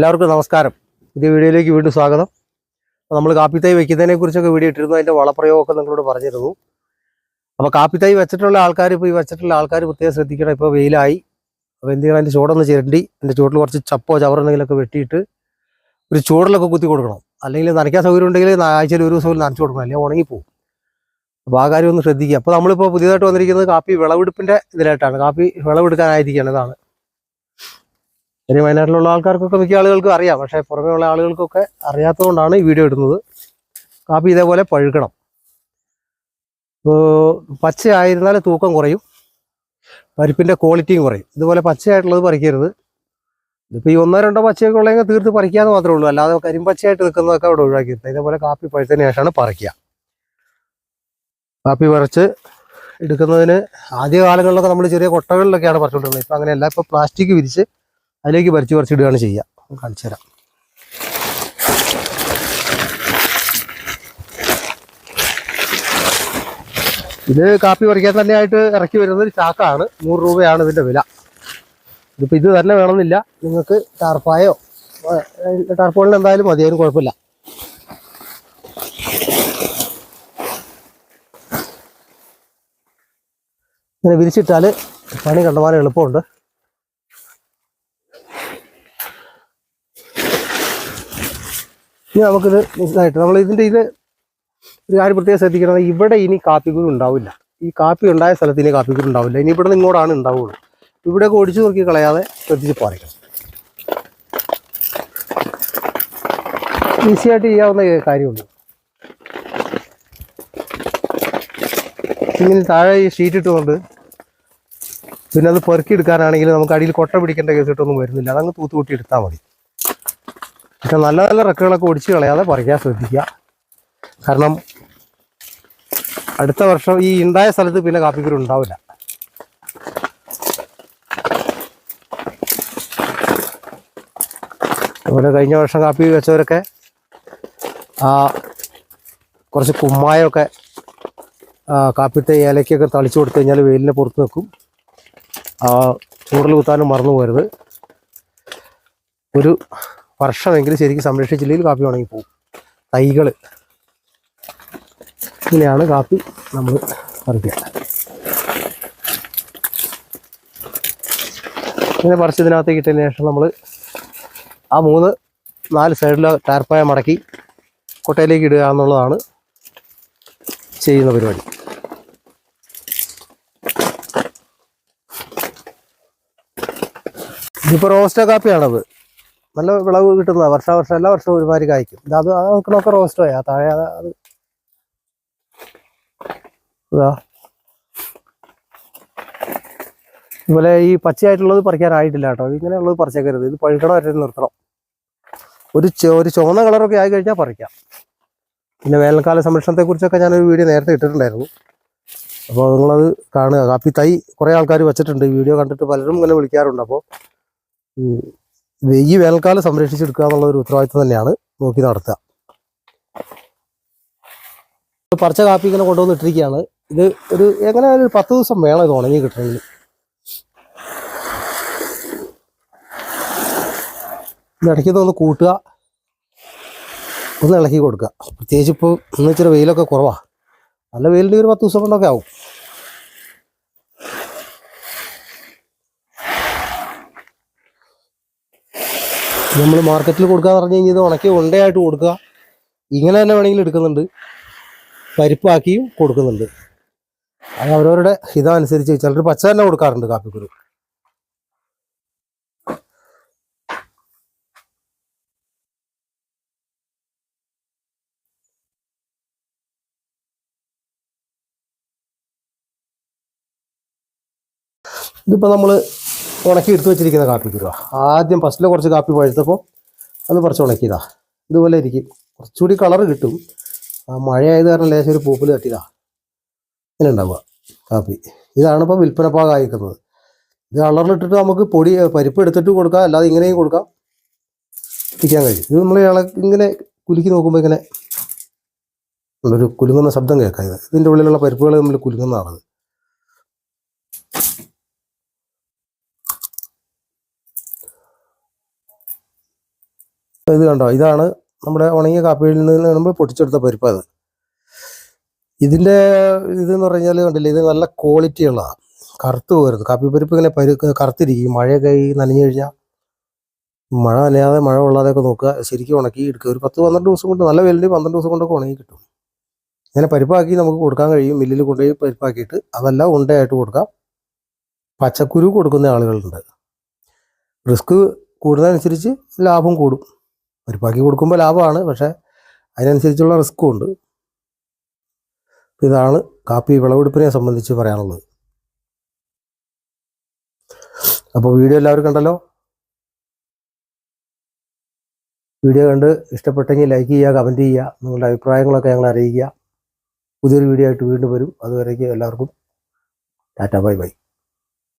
എല്ലാവർക്കും നമസ്കാരം. പുതിയ വീഡിയോയിലേക്ക് വീണ്ടും സ്വാഗതം. നമ്മൾ കാപ്പിത്തൈ വെക്കുന്നതിനെ കുറിച്ചൊക്കെ വീഡിയോ ഇട്ടിരുന്നു. അതിന്റെ വളപ്രയോഗമൊക്കെ നിങ്ങളോട് പറഞ്ഞിരുന്നു. അപ്പോൾ കാപ്പിത്തൈ വെച്ചിട്ടുള്ള ആൾക്കാർ ഇപ്പോൾ ഈ വെച്ചിട്ടുള്ള ആൾക്കാർ പ്രത്യേകം ശ്രദ്ധിക്കണം. ഇപ്പോൾ വെയിലായി. അപ്പോൾ എന്ത് ചെയ്യണം? അതിന്റെ ചൂടൊന്ന് ചിരണ്ടി അതിന്റെ ചൂട്ടിൽ കുറച്ച് ചപ്പോ ചവറെന്തെങ്കിലുമൊക്കെ വെട്ടിയിട്ട് ഒരു ചൂടിലൊക്കെ കുത്തി കൊടുക്കണം. അല്ലെങ്കിൽ നനയ്ക്കാൻ സൗകര്യം ഉണ്ടെങ്കിൽ ആഴ്ചയിൽ ഒരു ദിവസം നനച്ചു കൊടുക്കണം. അല്ലെങ്കിൽ ഉണങ്ങിപ്പോവും അപ്പോൾ ആ കാര്യം ഒന്ന് ശ്രദ്ധിക്കുക. അപ്പോൾ നമ്മളിപ്പോൾ പുതിയതായിട്ട് വന്നിരിക്കുന്നത് കാപ്പി വിളവെടുപ്പിന്റെ ഇതിലായിട്ടാണ്. കാപ്പി വിളവെടുക്കാനായിരിക്കുകയാണ് ഇതാണ്. ഇനി വയനാട്ടിലുള്ള ആൾക്കാർക്കൊക്കെ മിക്ക ആളുകൾക്കും അറിയാം. പക്ഷേ പുറമേ ഉള്ള ആളുകൾക്കൊക്കെ അറിയാത്തതുകൊണ്ടാണ് ഈ വീഡിയോ ഇടുന്നത്. കാപ്പി ഇതേപോലെ പഴുക്കണം. പച്ചയായിരുന്നാൽ തൂക്കം കുറയും. പരിപ്പിന്റെ ക്വാളിറ്റിയും കുറയും. ഇതുപോലെ പച്ചയായിട്ടുള്ളത് പറിക്കരുത്. ഇതിപ്പോൾ ഈ ഒന്നോ രണ്ടോ പച്ചയൊക്കെ ഉള്ളതെങ്കിൽ തീർത്ത് പറിക്കാന്ന് മാത്രമേ ഉള്ളൂ. അല്ലാതെ കരിമ്പച്ചയായിട്ട് നിൽക്കുന്നതൊക്കെ അവിടെ ഒഴിവാക്കിയിട്ട് ഇതേപോലെ കാപ്പി പഴുത്തതിന് ശേഷമാണ് പറിക്കുക. കാപ്പി പറിച്ച് എടുക്കുന്നതിന് ആദ്യ കാലങ്ങളിലൊക്കെ നമ്മൾ ചെറിയ കൊട്ടകളിലൊക്കെയാണ് പറിച്ചുകൊണ്ടിരുന്നത് ഇപ്പം അങ്ങനെയല്ല. ഇപ്പോൾ പ്ലാസ്റ്റിക് വിരിച്ച് അതിലേക്ക് പറിച്ച് പറിച്ചിടുകയാണ് ചെയ്യുക. കാണിച്ചു തരാം. ഇത് കാപ്പി പറിക്കാൻ തന്നെയായിട്ട് ഇറക്കി വരുന്നത് ചാക്കാണ്. നൂറ് രൂപയാണ് ഇതിന്റെ വില. ഇതിപ്പോൾ ഇത് തന്നെ വേണമെന്നില്ല. നിങ്ങൾക്ക് ടാർപ്പായോ? ടാർപ്പോളിന് എന്തായാലും മതി അതിന് കുഴപ്പമില്ല. ഇങ്ങനെ വിരിച്ചിട്ടാൽ പണി കണ്ടമാനം എളുപ്പമുണ്ട്. ഇനി നമുക്കിത് മനസ്സിലായിട്ട് നമ്മൾ ഇതിന്റെ ഇത് ഒരു കാര്യം പ്രത്യേകം ശ്രദ്ധിക്കണം. ഇവിടെ ഇനി കാപ്പിക്കുരു ഉണ്ടാവില്ല. ഈ കാപ്പി ഉണ്ടായ സ്ഥലത്ത് ഇനി കാപ്പിക്കുരു ഉണ്ടാവില്ല. ഇനി ഇവിടെ നിന്ന് ഇങ്ങോട്ടാണ് ഉണ്ടാവുള്ളൂ. ഇവിടെയൊക്കെ ഒടിച്ചു നോക്കി കളയാതെ ശ്രദ്ധിച്ച് പറിക്കണം ഈസി ആയിട്ട് ചെയ്യാവുന്ന കാര്യമുള്ളൂ ഇങ്ങനെ താഴെ ഈ ഷീറ്റ് ഇട്ടുകൊണ്ട് പിന്നെ അത് പെറുക്കി എടുക്കാനാണെങ്കിൽ നമുക്ക് അടിയിൽ കൊട്ട പിടിക്കേണ്ട കേസ് ഇട്ടൊന്നും വരുന്നില്ല. അതങ്ങ് തൂത്തുകൂട്ടി എടുത്താൽ മതി. പക്ഷെ നല്ല നല്ല റെക്കുകളൊക്കെ ഒടിച്ച് കളയാതെ പറിക്കാൻ ശ്രദ്ധിക്കുക. കാരണം അടുത്ത വർഷം ഈ ഉണ്ടായ സ്ഥലത്ത് പിന്നെ കാപ്പിക്കുരു ഉണ്ടാവില്ല. അതുപോലെ കഴിഞ്ഞ വർഷം കാപ്പി വെച്ചവരൊക്കെ ആ കുറച്ച് കുമ്മായമൊക്കെ കാപ്പിത്തെ ഏലക്കൊക്കെ തളിച്ചു കൊടുത്തു കഴിഞ്ഞാൽ വെയിലിനെ പുറത്ത് നിൽക്കും ചൂടിൽ കുത്താനും മറന്നു പോരുത് ഒരു വർഷമെങ്കിലും ശരിക്കും സംരക്ഷിച്ചില്ലെങ്കിൽ കാപ്പി ഉണങ്ങി പോകും തൈകൾ. ഇങ്ങനെയാണ് കാപ്പി നമ്മൾ പറിക്കുക ഇങ്ങനെ പറിച്ചതിനകത്തേക്ക് ഇട്ടതിന് ശേഷം നമ്മൾ ആ മൂന്ന് നാല് സൈഡിലെ ടാർപ്പായ മടക്കി കൊട്ടയിലേക്ക് ഇടുക എന്നുള്ളതാണ് ചെയ്യുന്ന പരിപാടി. ഇതിപ്പോൾ റോസ്റ്റ കാപ്പിയാണത്. നല്ല വിളവ് കിട്ടുന്നതാണ് വർഷാവർഷം എല്ലാ വർഷവും ഒരുമാതിരി കായ്ക്കും. ഇത് അത് നോക്കണമൊക്കെ റോസ്റ്റോയാ താഴെ അത് അത് ഇതാ. ഇതുപോലെ ഈ പച്ചയായിട്ടുള്ളത് പറിക്കാനായിട്ടില്ല കേട്ടോ. ഇങ്ങനെയുള്ളത് പറിച്ചേക്കരുത്. ഇത് പഴുക്കണ വരെ നിർത്തണം. ഒരു ഒരു ചുവന്ന കളറൊക്കെ ആയി കഴിഞ്ഞാൽ പറിക്കാം. പിന്നെ വേനൽക്കാല സംരക്ഷണത്തെക്കുറിച്ചൊക്കെ ഞാനൊരു വീഡിയോ നേരത്തെ ഇട്ടിട്ടുണ്ടായിരുന്നു. അപ്പോൾ നിങ്ങളത് കാണുക. കാപ്പി തൈ കുറേ ആൾക്കാർ വെച്ചിട്ടുണ്ട്. ഈ വീഡിയോ കണ്ടിട്ട് പലരും ഇങ്ങനെ വിളിക്കാറുണ്ട്. അപ്പോൾ ഈ വേനൽക്കാലം സംരക്ഷിച്ചെടുക്കുക എന്നുള്ള ഒരു ഉത്തരവാദിത്വം തന്നെയാണ് നോക്കി നടത്തുക. പറിച്ച കാപ്പി ഇങ്ങനെ കൊണ്ടുവന്ന് ഇട്ടിരിക്കുകയാണ്. ഇത് ഒരു എങ്ങനെ ഒരു പത്ത് ദിവസം വേണം ഇത് ഉണങ്ങി കിട്ടണമെങ്കിൽ. ഇടയ്ക്ക് ഒന്ന് കൂട്ടുക. ഒന്ന് ഇളക്കി കൊടുക്കുക. പ്രത്യേകിച്ച് ഇപ്പോൾ ഇന്ന് ഇച്ചിരി വെയിലൊക്കെ കുറവാണ് നല്ല വെയിലിന്റെ ഒരു പത്ത് ദിവസം കൊണ്ടൊക്കെ ആവും. നമ്മൾ മാർക്കറ്റിൽ കൊടുക്കാന്ന് പറഞ്ഞു കഴിഞ്ഞാൽ ഇത് ഉണക്കി ഉണ്ടയായിട്ട് കൊടുക്കുക. ഇങ്ങനെ തന്നെ വേണമെങ്കിൽ എടുക്കുന്നുണ്ട്. പരിപ്പാക്കിയും കൊടുക്കുന്നുണ്ട്. അത് അവരവരുടെ ഹിതമനുസരിച്ച് ചിലർ പച്ച തന്നെ കൊടുക്കാറുണ്ട് കാപ്പിക്കുരു. ഇതിപ്പോൾ നമ്മൾ ഉണക്കി എടുത്തു വെച്ചിരിക്കുന്ന കാപ്പിക്കുരുവാ ആദ്യം ഫസ്റ്റിൽ കുറച്ച് കാപ്പി പഴുത്തപ്പോൾ അത് കുറച്ച് ഉണക്കിയതാ. ഇതുപോലെ ഇരിക്കും. കുറച്ചുകൂടി കളർ കിട്ടും. ആ മഴയായത് കാരണം ലേശം ഒരു പൂപ്പിൽ തട്ടിയതാ. ഇങ്ങനെ ഉണ്ടാവുക കാപ്പി. ഇതാണ് ഇപ്പോൾ വിൽപ്പന പാകമായിരിക്കുന്നത് ഇത് കളറിലിട്ടിട്ട് നമുക്ക് പൊടി പരിപ്പ് എടുത്തിട്ട് കൊടുക്കാം. അല്ലാതെ ഇങ്ങനെയും കൊടുക്കാം. ഇരിക്കാൻ കഴിയും. ഇത് നമ്മൾ ഇങ്ങനെ കുലുക്കി നോക്കുമ്പോൾ ഇങ്ങനെ ഒരു കുലുങ്ങുന്ന ശബ്ദം കേൾക്കാം. ഇത് ഇതിന്റെ ഉള്ളിലുള്ള പരിപ്പുകൾ നമ്മൾ കുലുങ്ങുന്നതാണ്. അപ്പോൾ ഇത് കണ്ടോ? ഇതാണ് നമ്മുടെ ഉണങ്ങിയ കാപ്പിയിൽ നിന്ന് നമ്മൾ പൊട്ടിച്ചെടുത്ത പരിപ്പ് അത്. ഇതിന്റെ ഇതെന്ന് പറഞ്ഞാൽ കണ്ടില്ലേ ഇത് നല്ല ക്വാളിറ്റി ഉള്ളതാണ് കറുത്ത് പോകരുത് കാപ്പി പരിപ്പ് ഇങ്ങനെ പരു കറുത്തിരിക്കും. മഴയൊക്കെ ഈ നനഞ്ഞു കഴിഞ്ഞാൽ മഴ നനയാതെ മഴ കൊള്ളാതെയൊക്കെ നോക്കുക. ശരിക്കും ഉണക്കി എടുക്കുക. ഒരു പത്ത് പന്ത്രണ്ട് ദിവസം കൊണ്ട് നല്ല വെല്ലിന് പന്ത്രണ്ട് ദിവസം കൊണ്ടൊക്കെ ഉണങ്ങി കിട്ടും. ഇങ്ങനെ പരിപ്പാക്കി നമുക്ക് കൊടുക്കാൻ കഴിയും. മില്ലിൽ കൊണ്ടുപോയി പരിപ്പാക്കിയിട്ട് അതെല്ലാം ഉണ്ടയായിട്ട് കൊടുക്കാം. പച്ചക്കുരു കൊടുക്കുന്ന ആളുകളുണ്ട്. റിസ്ക് കൂടുന്നതനുസരിച്ച് ലാഭം കൂടും. പരിപ്പാക്കി കൊടുക്കുമ്പോൾ ലാഭമാണ് പക്ഷേ അതിനനുസരിച്ചുള്ള റിസ്ക്കും ഉണ്ട്. ഇതാണ് കാപ്പി വിളവെടുപ്പിനെ സംബന്ധിച്ച് പറയാനുള്ളത്. അപ്പോൾ വീഡിയോ എല്ലാവരും കണ്ടല്ലോ? വീഡിയോ കണ്ട് ഇഷ്ടപ്പെട്ടെങ്കിൽ ലൈക്ക് ചെയ്യുക കമന്റ് ചെയ്യുക നിങ്ങളുടെ അഭിപ്രായങ്ങളൊക്കെ ഞങ്ങളെ അറിയിക്കുക. പുതിയൊരു വീഡിയോ ആയിട്ട് വീണ്ടും വരും. അതുവരേക്കും എല്ലാവർക്കും ടാറ്റ ബൈ ബൈ.